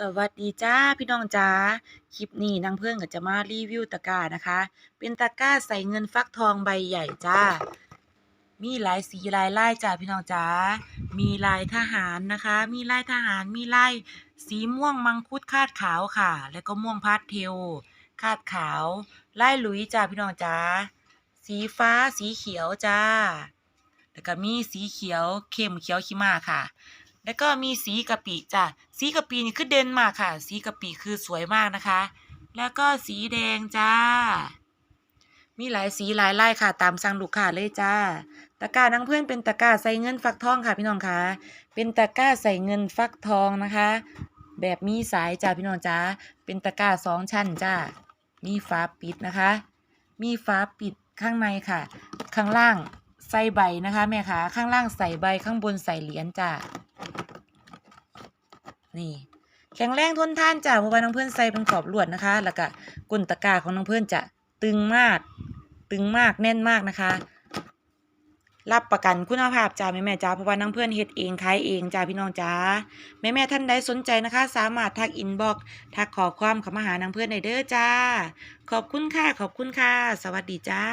สวัสดีจ้าพี่น้องจ้าคลิปนี้นางเพื่อนก็จะมารีวิวตะกร้านะคะ เป็นตะกร้าใส่เงินฟักทองใบใหญ่จ้า มีหลายสีลายลายจ้าพี่น้องจ้ามีลายทหารนะคะ มีลายทหารมีลายสีม่วงมังคุดคาดขาวค่ะ แล้วก็ม่วงพาสเทลคาดขาวลายหลุยจ้าพี่น้องจ้าสีฟ้าสีเขียวจ้าแล้วก็มีสีเขียวเข้มเขียวขี้มาค่ะ แล้วก็มีสีกะปิจ้ะสีกะปินี่คือเด่นมากค่ะ สีกะปิคือสวยมากนะคะ แล้วก็สีแดงจ้า มีหลายสีหลายลายค่ะ ตามสั่งลูกค้าเลยจ้า ตะกร้านังเพื่อนเป็นตะกร้าใส่เงินฟักทองค่ะพี่น้องคะเป็นตะกร้าใส่เงินฟักทองนะคะ แบบมีสายจ้าพี่น้องจ้าเป็นตะกร้าสองชั้นจ้า มีฝาปิดนะคะ มีฝาปิดข้างในค่ะ ข้างล่างใส่ใบนะคะแม่คะข้างล่างใส่ใบข้างบนใส่เหรียญจ้า นี่ แข็งแรงทนทานจ้ะเพราะว่าน้องเพื่อนใส่เป็นขอบลวดนะคะ แล้วก็ก้นตะกร้าของน้องเพื่อนจะตึงมาก ตึงมากแน่นมากนะคะ รับประกันคุณภาพจ้าแม่แม่จ้าเพราะว่าน้องเพื่อนเฮ็ดเองขายเองจ้าพี่น้องจ้าแม่แม่ท่านใดสนใจนะคะ สามารถทักอินบ็อกทักขอความเข้ามาหาน้องเพื่อนได้เด้อจ้า ขอบคุณค่ะขอบคุณค่ะ สวัสดีจ้า